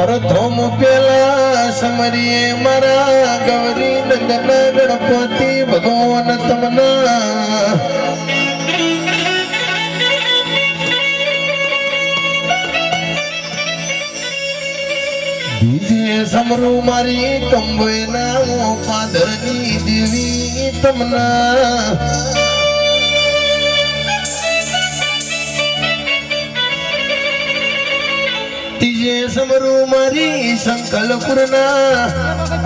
પ્રથમ પેલા સમરીએ મારા ગૌરી નંદન ગણપતિ ભગવાન તમના. બીજે સમરૂ મારી કંબઈના પાદરની દેવી તમના. ત્રીજે સમરું મારી સંકલ્પુરના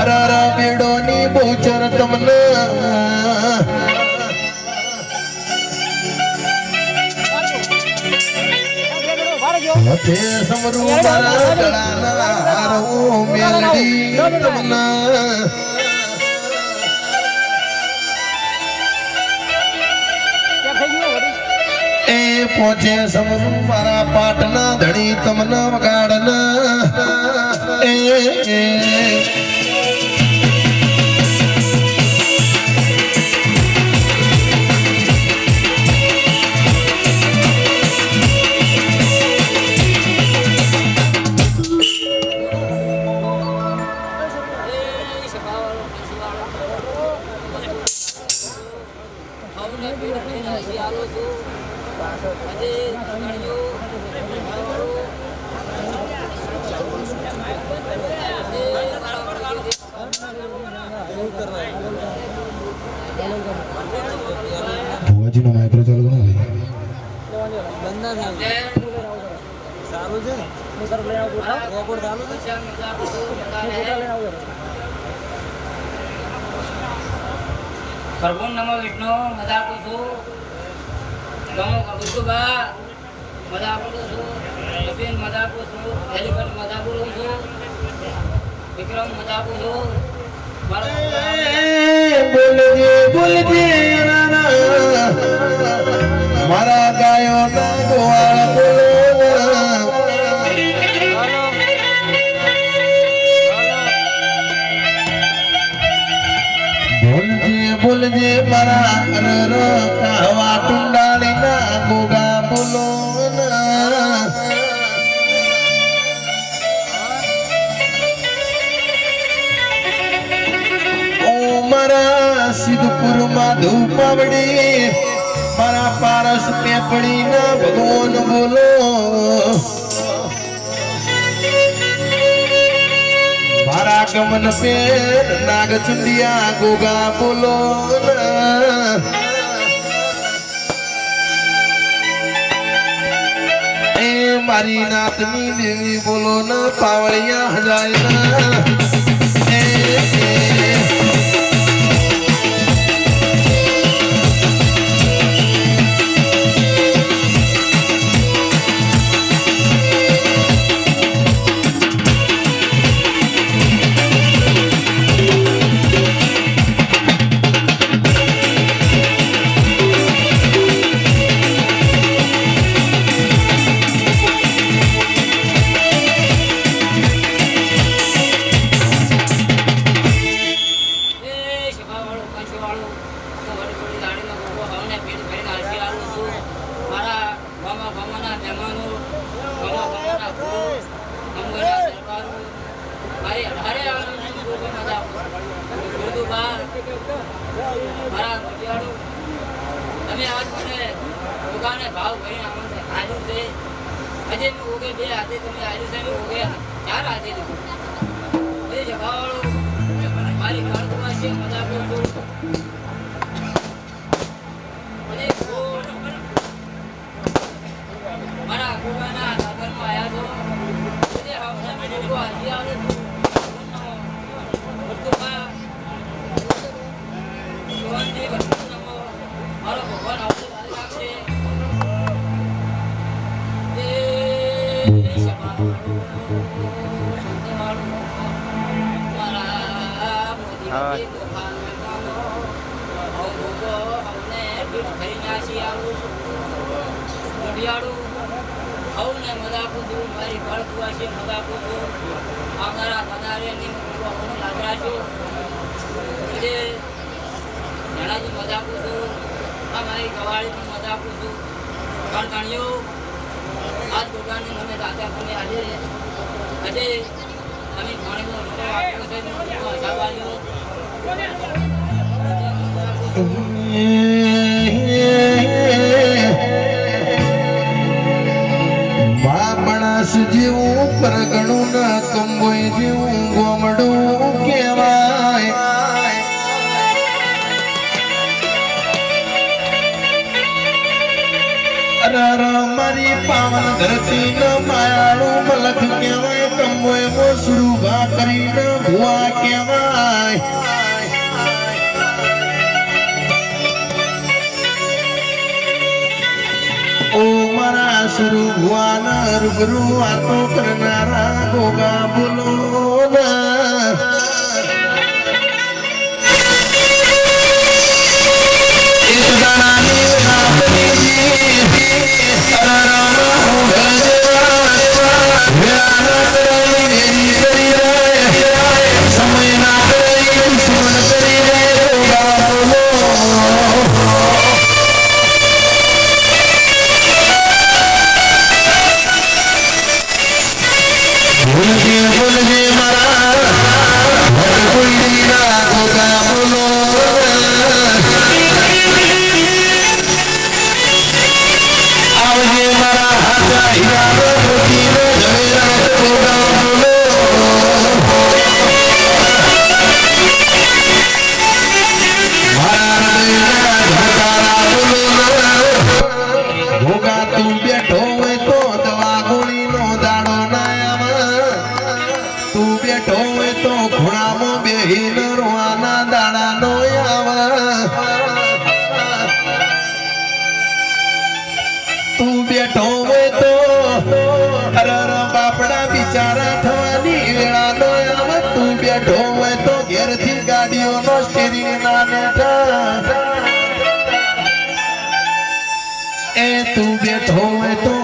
રારા બેડોની બોચર તમને. તે સમરું મારા ગળાના હારો મેલડી તમના. એ પહોંચે સમરું મારા પાટના ધણી તમને વગાડના. એ સારું છે છે પ્રભુ નમો વિષ્ણુ મજા આપું છું નમો કબુતુબા મજા આપું છું નવીન મજા આપું છું એલિફન્ટ મજા બોલું છું વિક્રમ મજા આપું છું બોલજે બોલજે મારા ગાયો ના ગોવાળ બોલો બોલજે બોલજે મારા અરર કાવા ટુંડાળી ના ગોગા બોલો મારા સિદ્ધપુરમાં ધૂપાવડી મારા પારસ પેપડી ના ભગવાન બોલો. મારા ગમન પે નાગ ચુંડિયા ગોગા બોલો મારી નાતની દેવી બોલો ના, પાવળિયા હજાય ના. તમે આજ મને દુકાને ભાવ ભરીને આમંત્રણ આપ્યું છે આજે મેં ઓગે બે હાથે તમે આવ્યું છે મેં ચાર હાથે લીધું એ જભાવાળો મારી ભારતવાસી મજા હવને આવું છું છું મારી આપું છું આવનારા પધારે નિમંત્રણ હવને લાગ રાખ્યું જે જણાજી મજા આપું છું આ મારી ગવાળીની મજા આપું છું પણ ગણ્યો આજ દુકાનની મને દાદા તમે આજે આજે અમે આપ્યો છે. મોટો આવ્યો. ધરતી ન માયાળું મલક કહેવાય કંબોય મોસરું ભા કરીને ભુવા કહેવાય ઓ મારા સરું ભુવાન રૂબરૂ વાતો કરનારા ગોગા બોલો ના. બિચારા થવાની વેળા નો આવે. તું બેઠો હોય તો ઘેરથી ગાડીઓનો સ્ટીરિંગ ના બેઠા એ તું બેઠો હોય તો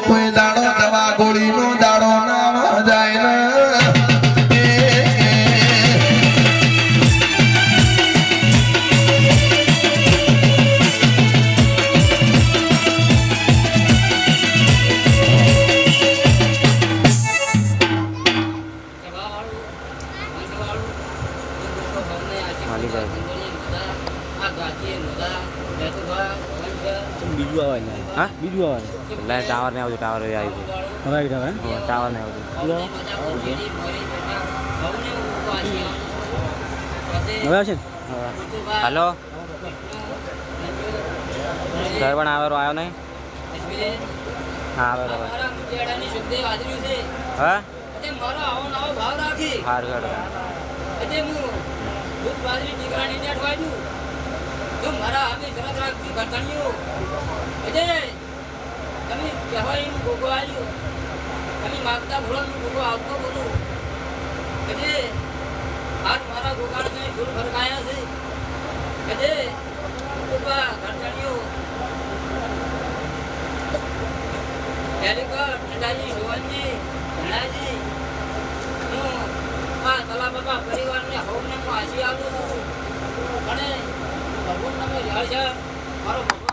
બીજું આવે? એટલે ટાવર ને આવજો ટાવર આવી છે હવે? આવી ગયા ટાવર ને આવજો હવે આવશે? હલો? સર પણ આવેલો આવ્યો નહીં? હા છે હા એટલે મારો આવો નવો ભાવ રાખી સારું હેડો એટલે હું દૂધ બાજરી ટીકરાની ને અઠવાડ્યું જો મારા આમે શરત રાખતી ઘટણીઓ એટલે તમે કહેવાયનું ગોગો આવ્યું તમે માગતા ભોળાનું ગોગો આવતો બોલું એટલે આજ મારા ગોગાળને ગુરુ ફરકાયા છે. એટલે કૃપા ઘટણીઓ પહેલી ઠંડાજી શિવાજી ઘણાજી હું આ તલા બાપા પરિવારને હવને હું હાજી આવું છું. અને ભગવાન તમે યાદ છે મારો ભગવાન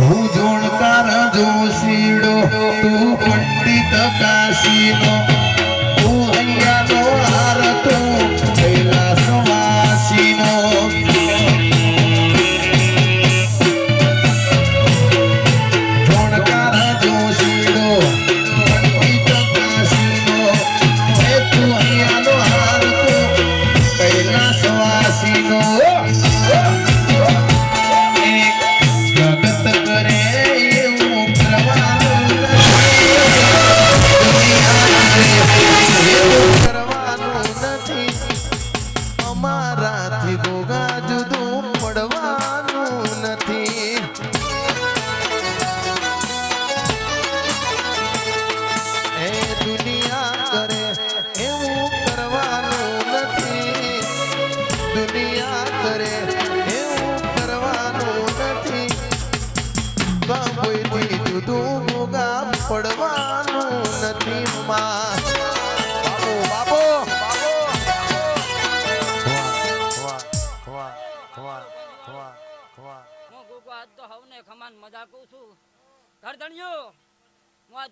હું જોણકાર જોશીડો તું પંડિત કાશીનો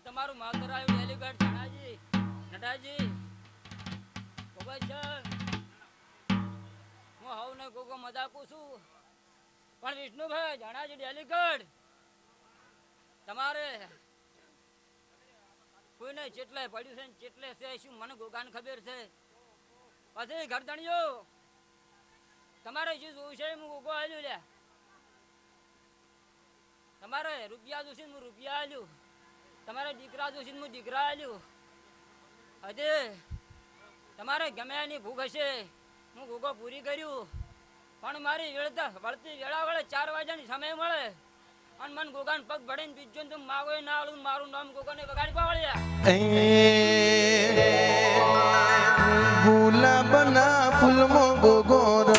તમારું માવતર આવ્યું એલિગઢ ધણાજી નડાજી ગોપાલચંદ. હું હવને ગોગો મજા કહું છું. પણ વિષ્ણુભાઈ જણાજી ડેલીગઢ તમારે કોઈને ચેટલે પડ્યું છે ચેટલે છે, શું મને ગોગાન ખબર છે? પછી ઘર ધણ્યો તમારે શું જોવું છે હું ગોગો આવ્યું લે તમારે રૂપિયા જોશે હું રૂપિયા આવ્યું તમારે દીકરા જોશે હું દીકરા આવ્યું હજે તમારે ગમે એની ભૂખ હશે, હું ગોગો પૂરી કર્યું. પણ મારી વેળતા વળતી વેળા વળે ચાર વાગ્યાની સમય મળે. અને મન ગોગાને પગ ભળીને બીજો તું માગો ના મારું નામ ગોગાને બગાડી પાવળ્યા ગુલાબના ફૂલમાં ગોગો રમા